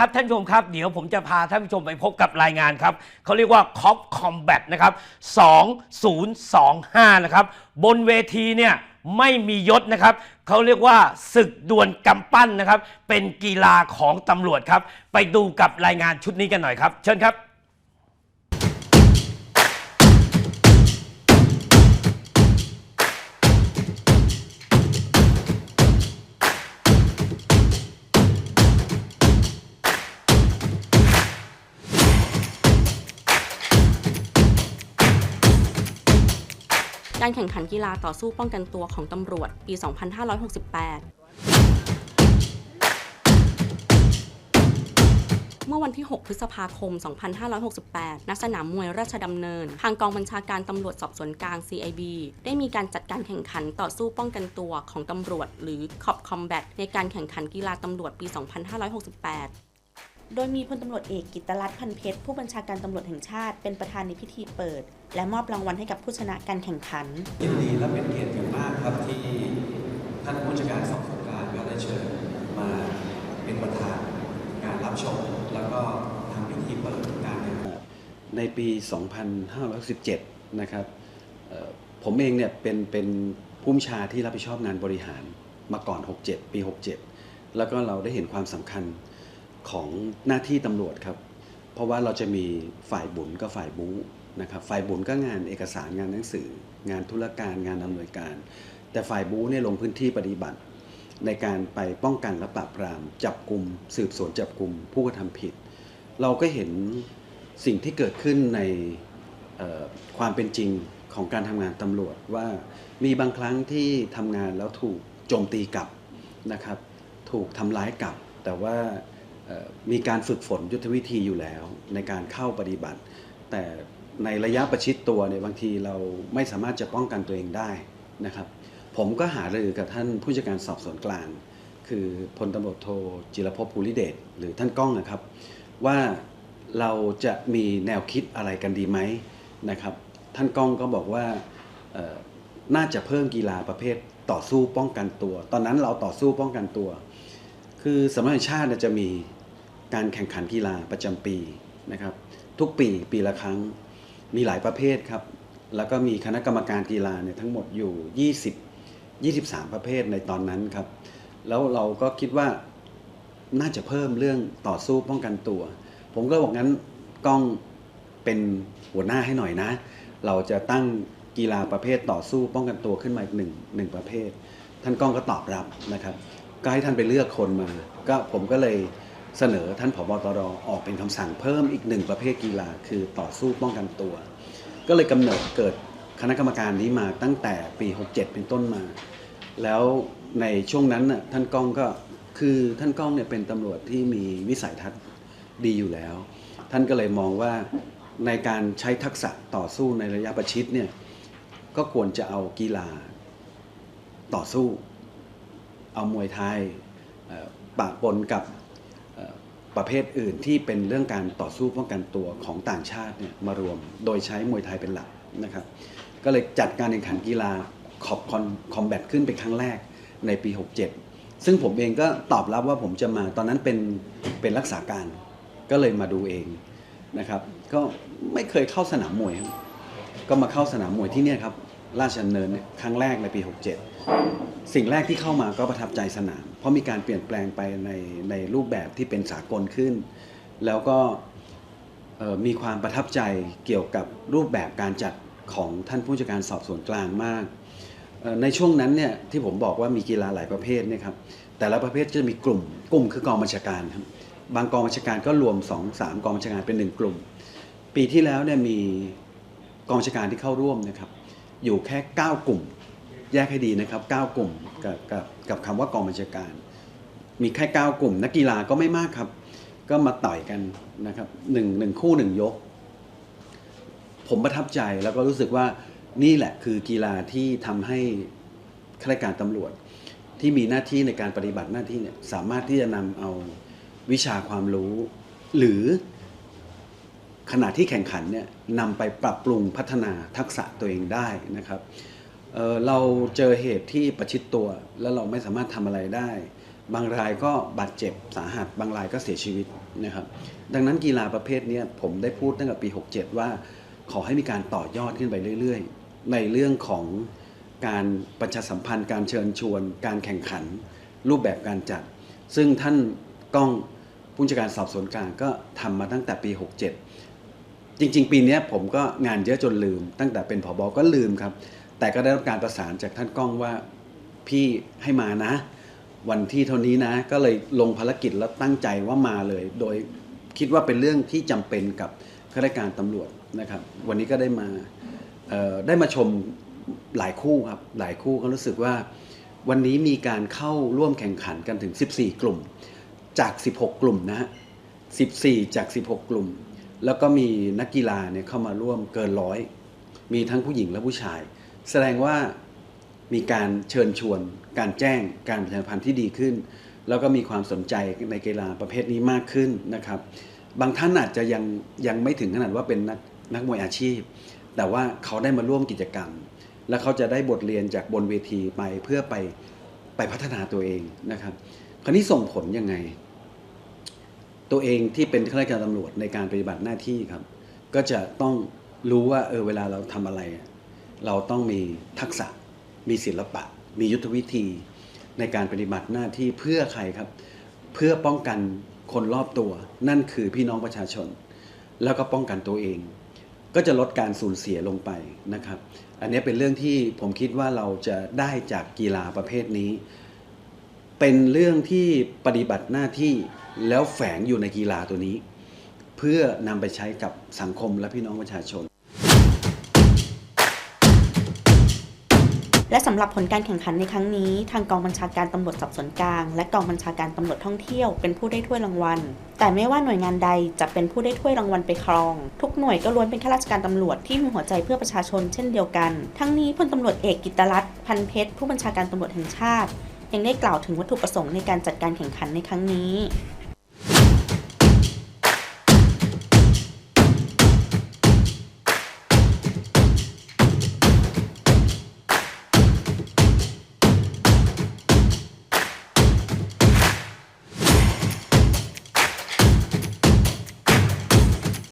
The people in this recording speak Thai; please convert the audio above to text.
ครับท่านผู้ชมครับเดี๋ยวผมจะพาท่านผู้ชมไปพบกับรายงานครับเขาเรียกว่า COP Combat นะครับ 2025 นะครับ บนเวทีเนี่ยไม่มียศนะครับเขาเรียกว่าศึกดวลกำปั้นนะครับ เป็นกีฬาของตำรวจครับ ไปดูกับรายงานชุดนี้กันหน่อยครับ เชิญครับ การแข่งขันกีฬาต่อสู้ป้องกันตัวของตำรวจปี 2568เมื่อวันที่ 6 พฤษภาคม 2568 ณ สนามมวยราชดำเนิน ทางกองบัญชาการตำรวจสอบสวนกลาง CIB ได้มีการจัดการแข่งขันต่อสู้ป้องกันตัวของตำรวจ หรือ COP Combat ในการแข่งขันกีฬาตำรวจปี 2568 โดยมีพลตำรวจเอกกิตตรัตน์พันเพชรผู้บัญชาการตำรวจแห่งชาติเป็นประธานในพิธีเปิด และมอบรางวัลให้กับผู้ชนะการแข่งขันยินดีและเป็นเกียรติอย่างมากครับที่ท่านผู้จัดการสอบสวนกลางก็ได้เชิญมาเป็นประธานงานรับชม แล้วก็ทำพิธีเปิดการแข่งขันในปี 2517 นะครับเอ่อผมเองเนี่ยเป็นเป็นผู้บัญชาที่รับผิดชอบงานบริหารมาก่อน 67 ปี 67 แล้วก็เราได้เห็นความสำคัญ ของหน้าที่ตำรวจครับ เพราะว่าเราจะมีฝ่ายบุญกับฝ่ายบู๊นะครับฝ่ายบุญก็งานเอกสารงานหนังสือ งานธุรการงานอำนวยการ แต่ฝ่ายบู๊เนี่ยลงพื้นที่ปฏิบัติ ในการไปป้องกันและปราบปราม จับกลุ่มสืบสวนจับกลุ่มผู้กระทำผิด เราก็เห็นสิ่งที่เกิดขึ้นในความเป็นจริงของการทำงานตำรวจว่ามีบางครั้งที่ทำงานแล้วถูกโจมตีกลับนะครับ ถูกทำร้ายกลับ แต่ว่า มีการฝึกฝนยุทธวิธีอยู่แล้ว ในการเข้าปฏิบัติ แต่ในระยะประชิดตัวเนี่ยบางทีเราไม่สามารถจะป้องกันตัวเองได้นะครับ ผมก็หารือกับท่านผู้จัดการสอบสวนกลาง คือพลตำรวจโทจิรพภูริเดชหรือท่านก้องนะครับ ว่าเราจะมีแนวคิดอะไรกันดีไหมนะครับ ท่านก้องก็บอกว่าน่าจะเพิ่มกีฬาประเภทต่อสู้ป้องกันตัว ตอนนั้นเราต่อสู้ป้องกันตัว คือสำนักงานชาติจะมี การแข่งขันกีฬาประจำปีนะครับ ทุกปีปีละครั้งมีหลายประเภทครับ แล้วก็มีคณะกรรมการกีฬาเนี่ยทั้งหมดอยู่ 20 23 ประเภทในตอนนั้นครับ แล้วเราก็คิดว่าน่าจะเพิ่มเรื่องต่อสู้ป้องกันตัว ผมก็บอกงั้นกล้องเป็นหัวหน้าให้หน่อยนะ เราจะตั้งกีฬาประเภทต่อสู้ป้องกันตัวขึ้นมาอีกหนึ่งหนึ่งประเภท ท่านก้องก็ตอบรับนะครับ ก็ให้ท่านไปเลือกคนมา ก็ผมก็เลย เสนอท่านผบตรออกเป็นคำสั่งเพิ่มอีกหนึ่งประเภทกีฬาคือต่อสู้ป้องกันตัว ก็เลยกำเนิดเกิดคณะกรรมการนี้มาตั้งแต่ปี 67 เป็นต้นมา แล้วในช่วงนั้นน่ะท่านก้องก็คือท่านก้องเนี่ยเป็นตำรวจที่มีวิสัยทัศน์ดีอยู่แล้ว ท่านก็เลยมองว่าในการใช้ทักษะต่อสู้ในระยะประชิดเนี่ยก็ควรจะเอากีฬาต่อสู้ เอามวยไทยเอ่อปะปนกับ ประเภทอื่นที่เป็นเรื่องการต่อสู้ป้องกันตัวของต่างชาติเนี่ยมารวม โดยใช้มวยไทยเป็นหลักนะครับก็เลยจัดการแข่งขันกีฬาขอบคอนคอมแบทขึ้นเป็นครั้งแรกในปี 67 ซึ่งผมเองก็ตอบรับว่าผมจะมาตอนนั้นเป็นเป็นรักษาการก็เลยมาดูเองนะครับ ก็ไม่เคยเข้าสนามมวย ก็มาเข้าสนามมวยที่เนี่ยครับ ราชดำเนินเนี่ยครั้งแรกในปี 67 สิ่งแรกที่เข้ามาก็ประทับใจสนาม เพราะมีการเปลี่ยนแปลงไปในในรูปแบบที่เป็นสากลขึ้น แล้วก็มีความประทับใจเกี่ยวกับรูปแบบการจัดของท่านผู้จัดการสอบสวนกลางมาก ในช่วงนั้นเนี่ยที่ผมบอกว่ามีกีฬาหลายประเภทเนี่ยครับแต่ละประเภทจะมีกลุ่ม กลุ่มคือกองบัญชาการครับบางกองบัญชาการก็รวม 2 3 กองบัญชาการเป็นหนึ่งกลุ่ม ปีที่แล้วเนี่ยมีกองบัญชาการที่เข้าร่วมนะครับ อยู่แค่ 9 กลุ่ม แยกให้ดีนะครับ 9 กลุ่มกับกับกับคำว่ากองบัญชาการ มีแค่ 9 กลุ่ม นักกีฬาก็ไม่มากครับ ก็มาต่อยกันนะครับหนึ่งหนึ่งคู่หนึ่งยก ผมประทับใจแล้วก็รู้สึกว่านี่แหละคือกีฬาที่ทำให้ข้าราชการตำรวจ ที่มีหน้าที่ในการปฏิบัติหน้าที่เนี่ยสามารถที่จะนำเอาวิชาความรู้ หรือ ขณะที่แข่งขันเนี่ยนำไปปรับปรุงพัฒนาทักษะตัวเองได้นะครับเเราเจอเหตุที่ประชิดตัวแล้วเราไม่สามารถทำอะไรได้ บางรายก็บาดเจ็บสาหัส บางรายก็เสียชีวิตนะครับดังนั้นกีฬาประเภทนี้ผมได้พูดตั้งแต่ปี 67 ว่าขอให้มีการต่อยอดขึ้นไปเรื่อยๆ ในเรื่องของการประชาสัมพันธ์การเชิญชวน การแข่งขัน รูปแบบการจัด ซึ่งท่านก้องผู้จัดการสอบสวนกลางก็ทำมาตั้งแต่ปี 67 จริง ๆ ปีนี้ผมก็งานเยอะจนลืม ตั้งแต่เป็นผบก็ลืมครับ แต่ก็ได้รับการประสานจากท่านก้องว่าพี่ให้มานะ วันที่เท่านี้นะ ก็เลยลงภารกิจแล้วตั้งใจว่ามาเลย โดยคิดว่าเป็นเรื่องที่จำเป็นกับข้าราชการตำรวจนะครับ วันนี้ก็ได้มาได้มาชมหลายคู่ครับหลายคู่ก็รู้สึกว่า วันนี้มีการเข้าร่วมแข่งขันกันถึง 14 กลุ่ม จาก 16 กลุ่มนะฮะ14 จาก 16 กลุ่ม แล้วก็มีนักกีฬาเนี่ยเข้ามาร่วมเกินร้อย มีทั้งผู้หญิงและผู้ชาย แสดงว่ามีการเชิญชวน การแจ้งการประชาสัมพันธ์ที่ดีขึ้น แล้วก็มีความสนใจในกีฬาประเภทนี้มากขึ้นนะครับ บางท่านอาจจะยังยังไม่ถึงขนาดว่าเป็นนักนักมวยอาชีพ แต่ว่าเขาได้มาร่วมกิจกรรม และเขาจะได้บทเรียนจากบนเวทีไปเพื่อไปไปพัฒนาตัวเองนะครับ คราวนี้ส่งผลยังไง ตัวเองที่เป็นข้าราชการตำรวจในการปฏิบัติหน้าที่ครับ ก็จะต้องรู้ว่าเออเวลาเราทำอะไร เราต้องมีทักษะ มีศิลปะ มียุทธวิธี ในการปฏิบัติหน้าที่เพื่อใครครับ เพื่อป้องกันคนรอบตัว นั่นคือพี่น้องประชาชน แล้วก็ป้องกันตัวเอง ก็จะลดการสูญเสียลงไปนะครับ อันนี้เป็นเรื่องที่ผมคิดว่าเราจะได้จากกีฬาประเภทนี้ เป็นเรื่องที่ปฏิบัติหน้าที่ แล้วแฝงอยู่ในกีฬาตัวนี้ เพื่อนำไปใช้กับสังคมและพี่น้องประชาชน และสำหรับผลการแข่งขันในครั้งนี้ ทางกองบัญชาการตำรวจสอบสวนกลาง และกองบัญชาการตำรวจท่องเที่ยวเป็นผู้ได้ถ้วยรางวัล แต่ไม่ว่าหน่วยงานใดจะเป็นผู้ได้ถ้วยรางวัลไปครอง ทุกหน่วยก็ล้วนเป็นข้าราชการตำรวจที่มีหัวใจเพื่อประชาชนเช่นเดียวกัน ทั้งนี้พลตำรวจเอกกิตรัตน์พันเพชรผู้บัญชาการตำรวจแห่งชาติยังได้กล่าวถึงวัตถุประสงค์ในการจัดการแข่งขันในครั้งนี้